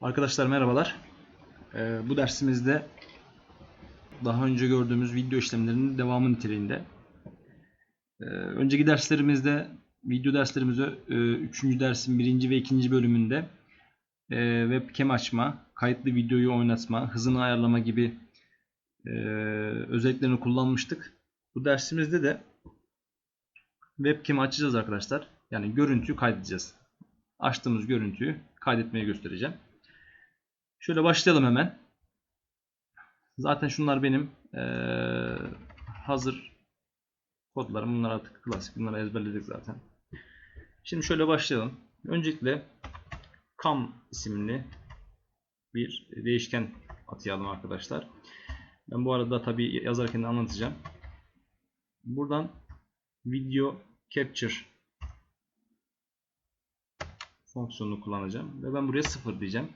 Arkadaşlar merhabalar. Ee, bu dersimizde daha önce gördüğümüz video işlemlerinin devamı niteliğinde. Ee, önceki derslerimizde, video derslerimizde 3. dersin 1. ve 2. bölümünde e, webcam açma, kayıtlı videoyu oynatma, hızını ayarlama gibi e, özelliklerini kullanmıştık. Bu dersimizde de webcam açacağız arkadaşlar. Yani görüntüyü kaydedeceğiz. Açtığımız görüntüyü kaydetmeye göstereceğim. Şöyle başlayalım hemen. Zaten şunlar benim eee, hazır kodlarım. Bunlar artık klasik. Bunları ezberledik zaten. Şimdi şöyle başlayalım. Öncelikle cam isimli bir değişken atayalım arkadaşlar. Ben bu arada tabi yazarken de anlatacağım. Buradan video capture fonksiyonunu kullanacağım ve ben buraya sıfır diyeceğim.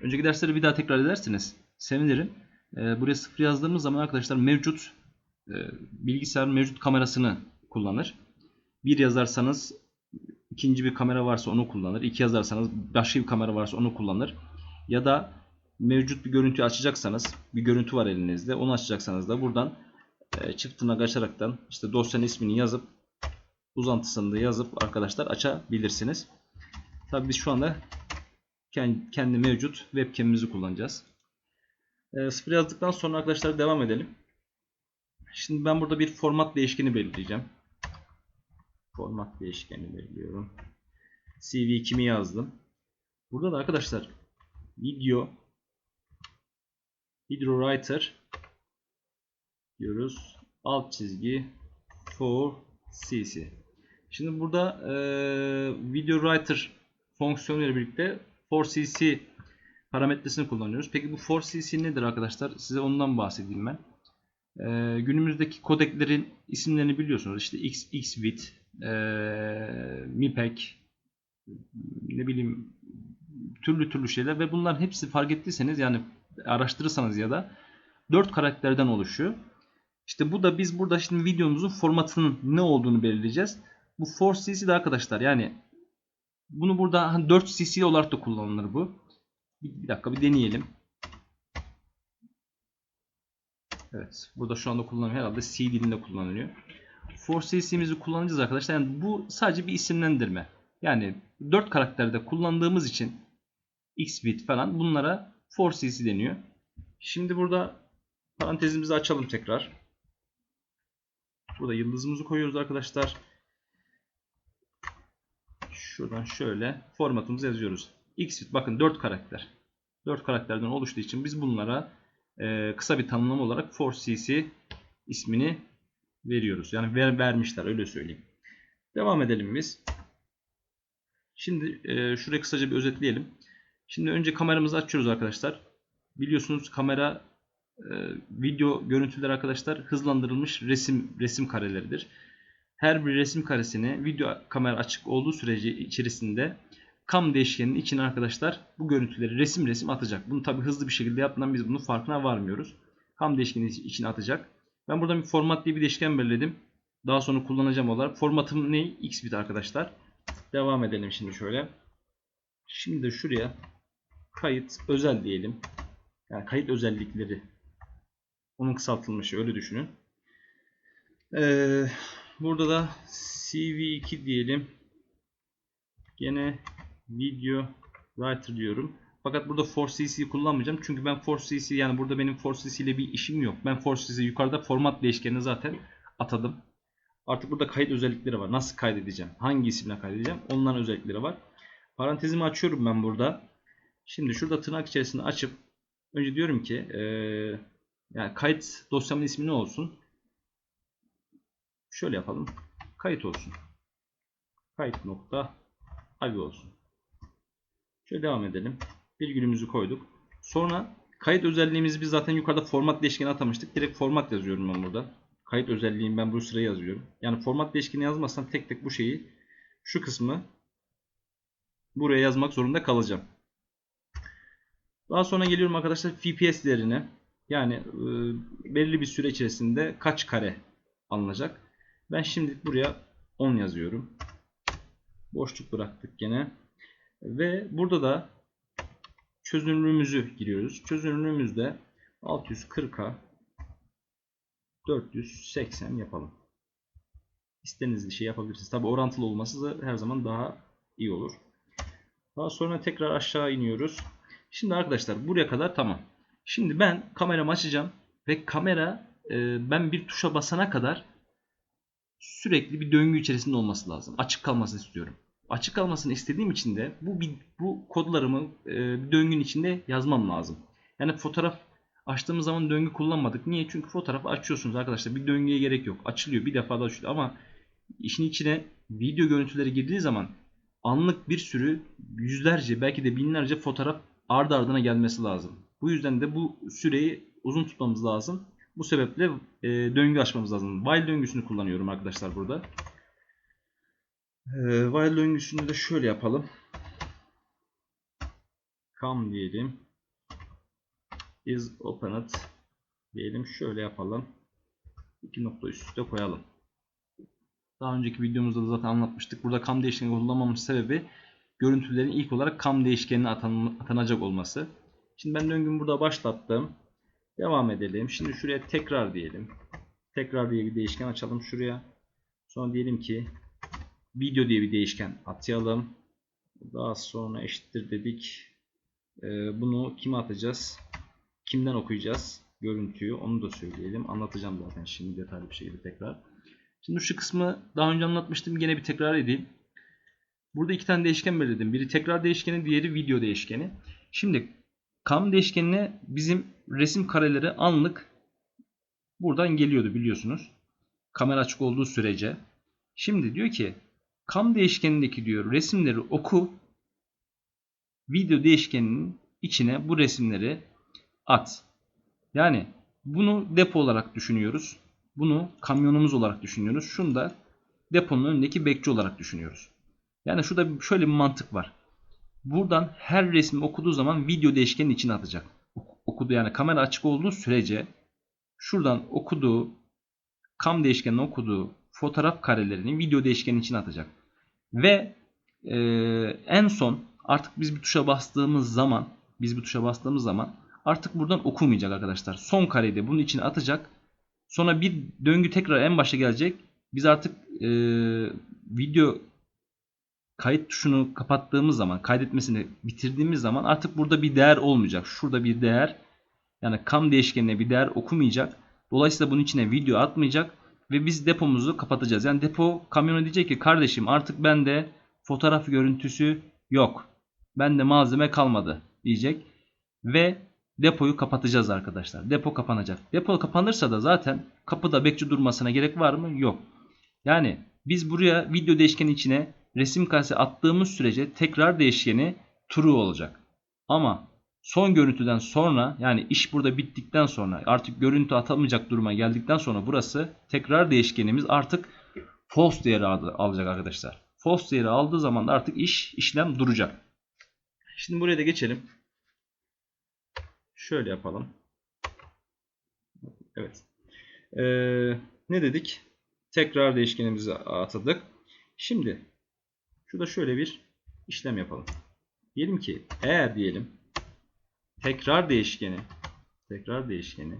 Önceki dersleri bir daha tekrar ederseniz sevinirim. Ee, buraya sıfır yazdığımız zaman arkadaşlar mevcut e, bilgisayarın mevcut kamerasını kullanır. Bir yazarsanız ikinci bir kamera varsa onu kullanır. İki yazarsanız başka bir kamera varsa onu kullanır. Ya da mevcut bir görüntü açacaksanız bir görüntü var elinizde onu açacaksanız da buradan e, çift tırnak açaraktan işte dosyanın ismini yazıp uzantısını da yazıp arkadaşlar açabilirsiniz. Tabii biz şu anda kendi, kendi mevcut webcam'imizi kullanacağız. E, sıfır yazdıktan sonra arkadaşlar devam edelim. Şimdi ben burada bir format değişkeni belirleyeceğim. Format değişkeni belirliyorum. CV kimi yazdım. Burada da arkadaşlar video video writer diyoruz. Alt çizgi for cc. Şimdi burada e, video writer fonksiyonuyla birlikte for cc parametresini kullanıyoruz. Peki bu for cc nedir arkadaşlar? Size ondan bahsedeyim ben. E, günümüzdeki kodeklerin isimlerini biliyorsunuz. İşte X, XVIT, e, MIPEG, ne bileyim türlü türlü şeyler ve bunların hepsi fark ettiyseniz yani araştırırsanız ya da 4 karakterden oluşuyor. İşte bu da biz burada şimdi videomuzun formatının ne olduğunu belirleyeceğiz. Bu for cc de arkadaşlar yani bunu burada hani 4 cc olarak da kullanılır bu. Bir, bir dakika bir deneyelim. Evet. Burada şu anda kullanılıyor. Herhalde C dilinde kullanılıyor. For cc'mizi kullanacağız arkadaşlar. Yani bu sadece bir isimlendirme. Yani 4 karakterde kullandığımız için xbit falan bunlara for cc deniyor. Şimdi burada parantezimizi açalım tekrar. Burada yıldızımızı koyuyoruz arkadaşlar. Şuradan şöyle formatımızı yazıyoruz. Xfit bakın 4 karakter. 4 karakterden oluştuğu için biz bunlara e, kısa bir tanımlama olarak for cc ismini veriyoruz. Yani ver, vermişler öyle söyleyeyim. Devam edelim biz. Şimdi e, şurayı kısaca bir özetleyelim. Şimdi önce kameramızı açıyoruz arkadaşlar. Biliyorsunuz kamera e, video görüntüler arkadaşlar hızlandırılmış resim resim kareleridir. Her bir resim karesini video kamera açık olduğu sürece içerisinde cam değişkeninin içine arkadaşlar bu görüntüleri resim resim atacak. Bunu tabi hızlı bir şekilde yapmadan biz bunun farkına varmıyoruz. Cam değişkeninin içine atacak. Ben buradan bir format diye bir değişken belirledim. Daha sonra kullanacağım olarak. Formatım ne? Xbit arkadaşlar. Devam edelim şimdi şöyle. Şimdi de şuraya kayıt özel diyelim. Yani kayıt özellikleri. Onun kısaltılmışı öyle düşünün. Ee, burada da CV2 diyelim. Gene video writer diyorum. Fakat burada for cc kullanmayacağım. Çünkü ben for cc yani burada benim for cc ile bir işim yok. Ben for cc yukarıda format değişkenini zaten atadım. Artık burada kayıt özellikleri var. Nasıl kaydedeceğim? Hangi isimle kaydedeceğim? Onların özellikleri var. Parantezimi açıyorum ben burada. Şimdi şurada tırnak içerisinde açıp önce diyorum ki ee, yani kayıt dosyamın ismi ne olsun? Şöyle yapalım. Kayıt olsun. Kayıt nokta abi olsun. Şöyle devam edelim. Virgülümüzü koyduk. Sonra kayıt özelliğimizi biz zaten yukarıda format değişkeni atamıştık. Direkt format yazıyorum ben burada. Kayıt özelliğimi ben bu sıraya yazıyorum. Yani format değişkeni yazmazsam tek tek bu şeyi şu kısmı buraya yazmak zorunda kalacağım. Daha sonra geliyorum arkadaşlar FPS değerine. Yani e, belirli bir süre içerisinde kaç kare alınacak. Ben şimdi buraya 10 yazıyorum. Boşluk bıraktık gene. Ve burada da çözünürlüğümüzü giriyoruz. Çözünürlüğümüzde 640'a 480 yapalım. İstediğiniz şey yapabilirsiniz. Tabi orantılı olması da her zaman daha iyi olur. Daha sonra tekrar aşağı iniyoruz. Şimdi arkadaşlar buraya kadar tamam. Şimdi ben kameramı açacağım ve kamera e, ben bir tuşa basana kadar sürekli bir döngü içerisinde olması lazım. Açık kalmasını istiyorum. Açık kalmasını istediğim için de bu bu kodlarımı e, bir döngünün içinde yazmam lazım. Yani fotoğraf açtığımız zaman döngü kullanmadık. Niye? Çünkü fotoğrafı açıyorsunuz arkadaşlar. Bir döngüye gerek yok. Açılıyor. Bir defa da açılıyor ama işin içine video görüntüleri girdiği zaman anlık bir sürü yüzlerce belki de binlerce fotoğraf ardı ardına gelmesi lazım. Bu yüzden de bu süreyi uzun tutmamız lazım. Bu sebeple e, döngü açmamız lazım. While döngüsünü kullanıyorum arkadaşlar burada. E, while döngüsünü de şöyle yapalım. Come diyelim. Is opened diyelim. Şöyle yapalım. İki nokta üst üste koyalım. Daha önceki videomuzda da zaten anlatmıştık. Burada kam değişkeni kullanmamın sebebi görüntülerin ilk olarak kam değişkenine atan, atanacak olması. Şimdi ben döngümü burada başlattım. Devam edelim. Şimdi şuraya tekrar diyelim. Tekrar diye bir değişken açalım şuraya. Sonra diyelim ki video diye bir değişken atayalım. Daha sonra eşittir dedik. Ee, bunu kime atacağız? Kimden okuyacağız? Görüntüyü. Onu da söyleyelim. Anlatacağım zaten şimdi detaylı bir şekilde tekrar. Şimdi şu kısmı daha önce anlatmıştım. Yine bir tekrar edeyim. Burada iki tane değişken belirledim. Biri tekrar değişkeni, diğeri video değişkeni. Şimdi kam değişkenine bizim resim kareleri anlık buradan geliyordu biliyorsunuz. Kamera açık olduğu sürece. Şimdi diyor ki kam değişkenindeki diyor resimleri oku. Video değişkeninin içine bu resimleri at. Yani bunu depo olarak düşünüyoruz. Bunu kamyonumuz olarak düşünüyoruz. Şunu da deponun önündeki bekçi olarak düşünüyoruz. Yani şurada şöyle bir mantık var. Buradan her resmi okuduğu zaman video değişkenin içine atacak. Okudu yani kamera açık olduğu sürece şuradan okuduğu kam değişkenini okuduğu fotoğraf karelerini video değişkenin içine atacak. Ve e, en son artık biz bir tuşa bastığımız zaman biz bir tuşa bastığımız zaman artık buradan okumayacak arkadaşlar. Son kareyi de bunun içine atacak. Sonra bir döngü tekrar en başa gelecek. Biz artık e, video kayıt tuşunu kapattığımız zaman, kaydetmesini bitirdiğimiz zaman artık burada bir değer olmayacak. Şurada bir değer yani kam değişkenine bir değer okumayacak. Dolayısıyla bunun içine video atmayacak ve biz depomuzu kapatacağız. Yani depo kamyona diyecek ki kardeşim artık bende fotoğraf görüntüsü yok. Bende malzeme kalmadı diyecek. Ve depoyu kapatacağız arkadaşlar. Depo kapanacak. Depo kapanırsa da zaten kapıda bekçi durmasına gerek var mı? Yok. Yani biz buraya video değişkeni içine resim karesi attığımız sürece tekrar değişkeni true olacak. Ama son görüntüden sonra yani iş burada bittikten sonra artık görüntü atamayacak duruma geldikten sonra burası tekrar değişkenimiz artık false değeri alacak arkadaşlar. False değeri aldığı zaman da artık iş işlem duracak. Şimdi buraya da geçelim. Şöyle yapalım. Evet. Ee, ne dedik? Tekrar değişkenimizi atadık. Şimdi şurada şöyle bir işlem yapalım. Diyelim ki eğer diyelim tekrar değişkeni tekrar değişkeni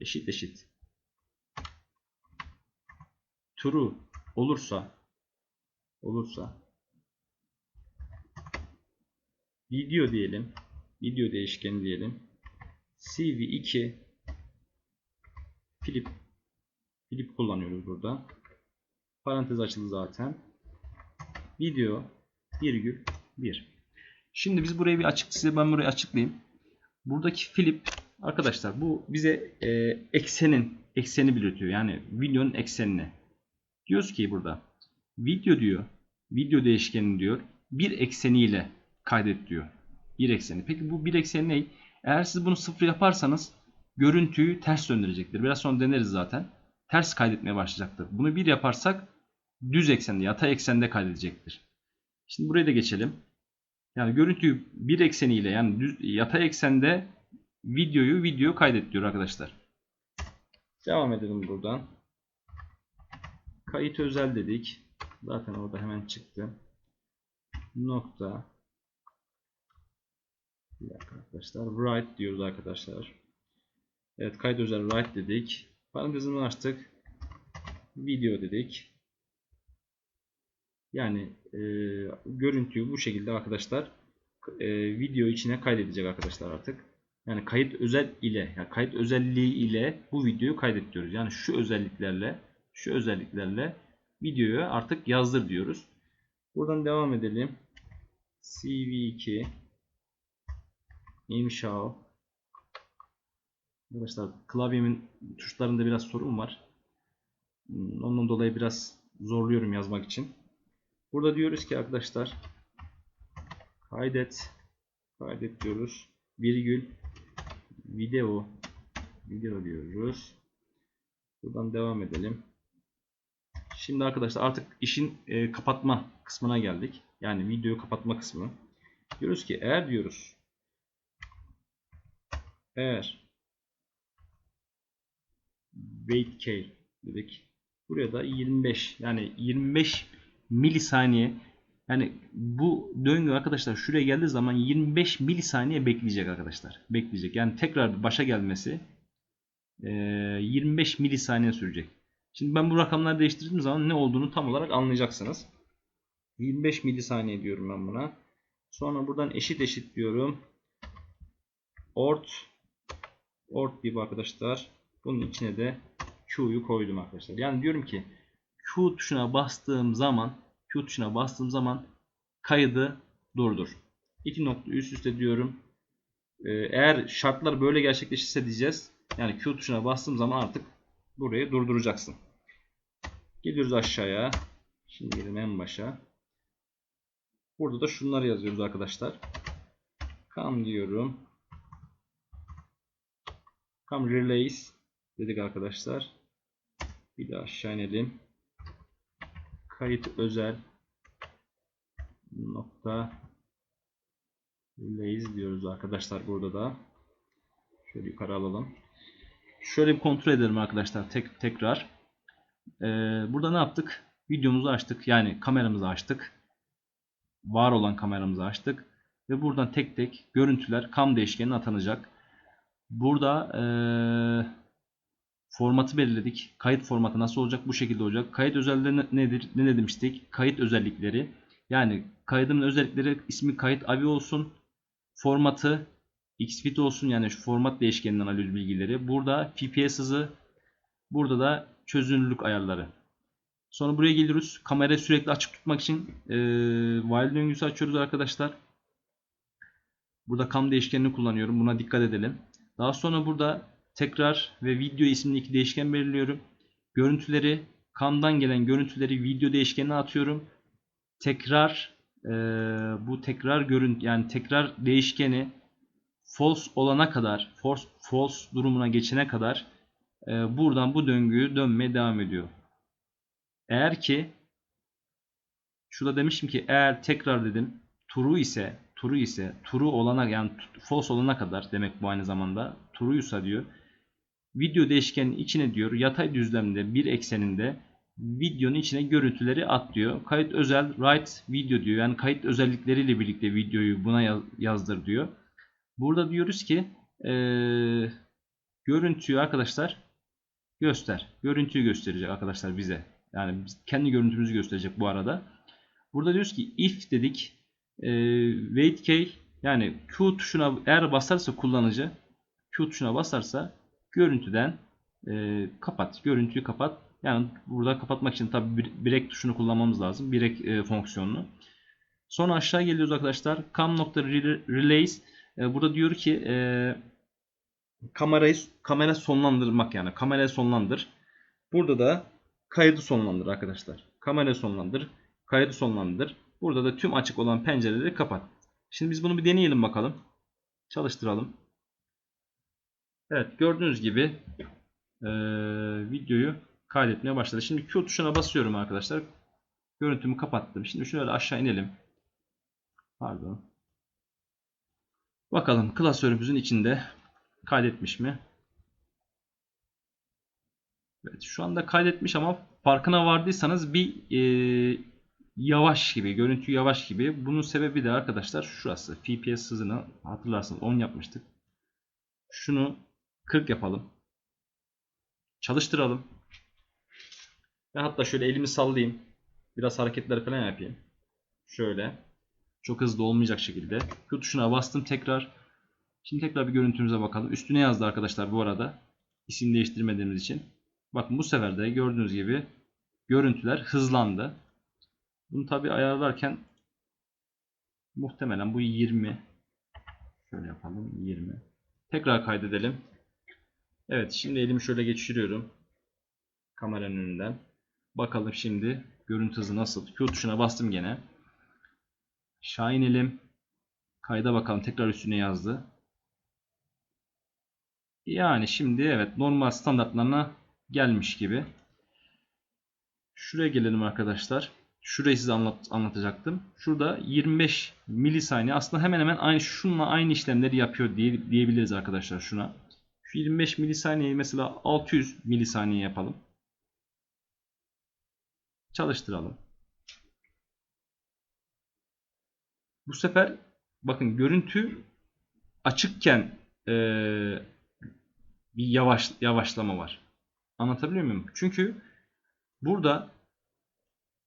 eşit eşit true olursa olursa video diyelim video değişkeni diyelim CV2 Flip Flip kullanıyoruz burada. Parantez açıldı zaten. Video virgül 1. Şimdi biz burayı bir açık size ben burayı açıklayayım. Buradaki flip arkadaşlar bu bize e, eksenin ekseni belirtiyor. Yani videonun eksenini. Diyoruz ki burada video diyor. Video değişkeni diyor. Bir ekseniyle kaydet diyor. Bir ekseni. Peki bu bir ekseni ne? Eğer siz bunu sıfır yaparsanız görüntüyü ters döndürecektir. Biraz sonra deneriz zaten. Ters kaydetmeye başlayacaktır. Bunu bir yaparsak düz eksende, yatay eksende kaydedecektir. Şimdi buraya da geçelim. Yani görüntüyü bir ekseniyle yani düz, yatay eksende videoyu video kaydet diyor arkadaşlar. Devam edelim buradan. Kayıt özel dedik. Zaten orada hemen çıktı. Nokta Bir dakika arkadaşlar. Write diyoruz arkadaşlar. Evet kayıt özel write dedik. Parantezini açtık. Video dedik. Yani e, görüntüyü bu şekilde arkadaşlar e, video içine kaydedecek arkadaşlar artık. Yani kayıt özel ile yani kayıt özelliği ile bu videoyu kaydet diyoruz. Yani şu özelliklerle şu özelliklerle videoyu artık yazdır diyoruz. Buradan devam edelim. CV2 inşa Arkadaşlar klavyemin tuşlarında biraz sorun var. Hmm, Ondan dolayı biraz zorluyorum yazmak için. Burada diyoruz ki arkadaşlar kaydet kaydet diyoruz. Virgül video video diyoruz. Buradan devam edelim. Şimdi arkadaşlar artık işin e, kapatma kısmına geldik. Yani videoyu kapatma kısmı. Diyoruz ki eğer diyoruz eğer wait key dedik. Buraya da 25 yani 25 milisaniye yani bu döngü arkadaşlar şuraya geldiği zaman 25 milisaniye bekleyecek arkadaşlar. Bekleyecek. Yani tekrar başa gelmesi e, 25 milisaniye sürecek. Şimdi ben bu rakamları değiştirdiğim zaman ne olduğunu tam olarak anlayacaksınız. 25 milisaniye diyorum ben buna. Sonra buradan eşit eşit diyorum. Ort ort gibi arkadaşlar. Bunun içine de Q'yu koydum arkadaşlar. Yani diyorum ki Q tuşuna bastığım zaman Q tuşuna bastığım zaman kaydı durdur. İki nokta üst üste diyorum. Ee, eğer şartlar böyle gerçekleşirse diyeceğiz. Yani Q tuşuna bastığım zaman artık burayı durduracaksın. Geliyoruz aşağıya. Şimdi gelin en başa. Burada da şunları yazıyoruz arkadaşlar. Come diyorum. Come release dedik arkadaşlar. Bir de aşağı inelim. Kayıt özel nokta release diyoruz arkadaşlar burada da. Şöyle yukarı alalım. Şöyle bir kontrol edelim arkadaşlar tek tekrar. Ee, burada ne yaptık? Videomuzu açtık. Yani kameramızı açtık. Var olan kameramızı açtık. Ve buradan tek tek görüntüler cam değişkenine atanacak. Burada ee, formatı belirledik. Kayıt formatı nasıl olacak? Bu şekilde olacak. Kayıt özellikleri nedir? Ne demiştik? Kayıt özellikleri. Yani kaydımın özellikleri ismi kayıt avi olsun. Formatı xfit olsun. Yani şu format değişkeninden alıyoruz bilgileri. Burada fps hızı. Burada da çözünürlük ayarları. Sonra buraya geliyoruz. Kamerayı sürekli açık tutmak için e, while döngüsü açıyoruz arkadaşlar. Burada cam değişkenini kullanıyorum. Buna dikkat edelim. Daha sonra burada tekrar ve video isimli iki değişken belirliyorum. Görüntüleri cam'dan gelen görüntüleri video değişkenine atıyorum. Tekrar e, bu tekrar görüntü yani tekrar değişkeni false olana kadar false, false durumuna geçene kadar e, buradan bu döngüyü dönmeye devam ediyor. Eğer ki şurada demiştim ki eğer tekrar dedim true ise true ise true olana yani false olana kadar demek bu aynı zamanda true'ysa diyor. Video değişkenin içine diyor yatay düzlemde bir ekseninde videonun içine görüntüleri at diyor. Kayıt özel write video diyor. Yani kayıt özellikleriyle birlikte videoyu buna yazdır diyor. Burada diyoruz ki ee, görüntüyü arkadaşlar göster. Görüntüyü gösterecek arkadaşlar bize. Yani kendi görüntümüzü gösterecek bu arada. Burada diyoruz ki if dedik e, wait key yani Q tuşuna eğer basarsa kullanıcı Q tuşuna basarsa görüntüden e, kapat. Görüntüyü kapat. Yani burada kapatmak için tabi break tuşunu kullanmamız lazım. Break e, fonksiyonunu. Sonra aşağı geliyoruz arkadaşlar. Cam nokta release e, burada diyor ki e, kamerayı kamera sonlandırmak yani kamerayı sonlandır. Burada da kaydı sonlandır arkadaşlar. Kamerayı sonlandır. Kaydı sonlandır. Burada da tüm açık olan pencereleri kapat. Şimdi biz bunu bir deneyelim bakalım. Çalıştıralım. Evet gördüğünüz gibi e, videoyu kaydetmeye başladı. Şimdi Q tuşuna basıyorum arkadaşlar. Görüntümü kapattım. Şimdi şöyle aşağı inelim. Pardon. Bakalım klasörümüzün içinde kaydetmiş mi? Evet şu anda kaydetmiş ama farkına vardıysanız bir e, yavaş gibi, görüntü yavaş gibi. Bunun sebebi de arkadaşlar şurası. FPS hızını hatırlarsınız 10 yapmıştık. Şunu 40 yapalım. Çalıştıralım. Ve hatta şöyle elimi sallayayım. Biraz hareketler falan yapayım. Şöyle. Çok hızlı olmayacak şekilde. Q tuşuna bastım tekrar. Şimdi tekrar bir görüntümüze bakalım. Üstüne yazdı arkadaşlar bu arada. İsim değiştirmediğimiz için. Bakın bu sefer de gördüğünüz gibi görüntüler hızlandı. Bunu tabi ayarlarken muhtemelen bu 20. Şöyle yapalım 20. Tekrar kaydedelim. Evet şimdi elimi şöyle geçiriyorum. Kameranın önünden. Bakalım şimdi görüntü hızı nasıl. Q tuşuna bastım gene. Aşağı inelim. Kayda bakalım tekrar üstüne yazdı. Yani şimdi evet normal standartlarına gelmiş gibi. Şuraya gelelim arkadaşlar. Şurayı size anlat, anlatacaktım. Şurada 25 milisaniye aslında hemen hemen aynı şununla aynı işlemleri yapıyor diye, diyebiliriz arkadaşlar şuna. Şu 25 milisaniyeyi mesela 600 milisaniye yapalım. Çalıştıralım. Bu sefer bakın görüntü açıkken ee, bir yavaş yavaşlama var. Anlatabiliyor muyum? Çünkü burada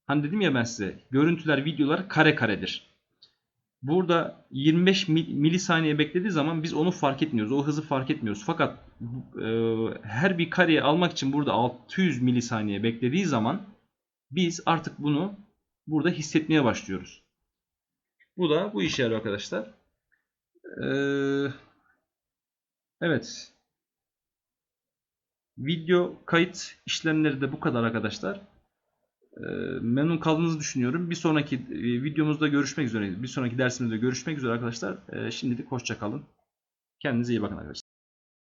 hani dedim ya ben size görüntüler, videolar kare karedir. Burada 25 mil- milisaniye beklediği zaman biz onu fark etmiyoruz. O hızı fark etmiyoruz. Fakat e, her bir kareyi almak için burada 600 milisaniye beklediği zaman biz artık bunu burada hissetmeye başlıyoruz. Bu da bu işe yarıyor arkadaşlar. Ee, evet. Video kayıt işlemleri de bu kadar arkadaşlar. Ee, memnun kaldığınızı düşünüyorum. Bir sonraki e, videomuzda görüşmek üzere. Bir sonraki dersimizde görüşmek üzere arkadaşlar. Ee, şimdilik hoşça kalın. Kendinize iyi bakın arkadaşlar.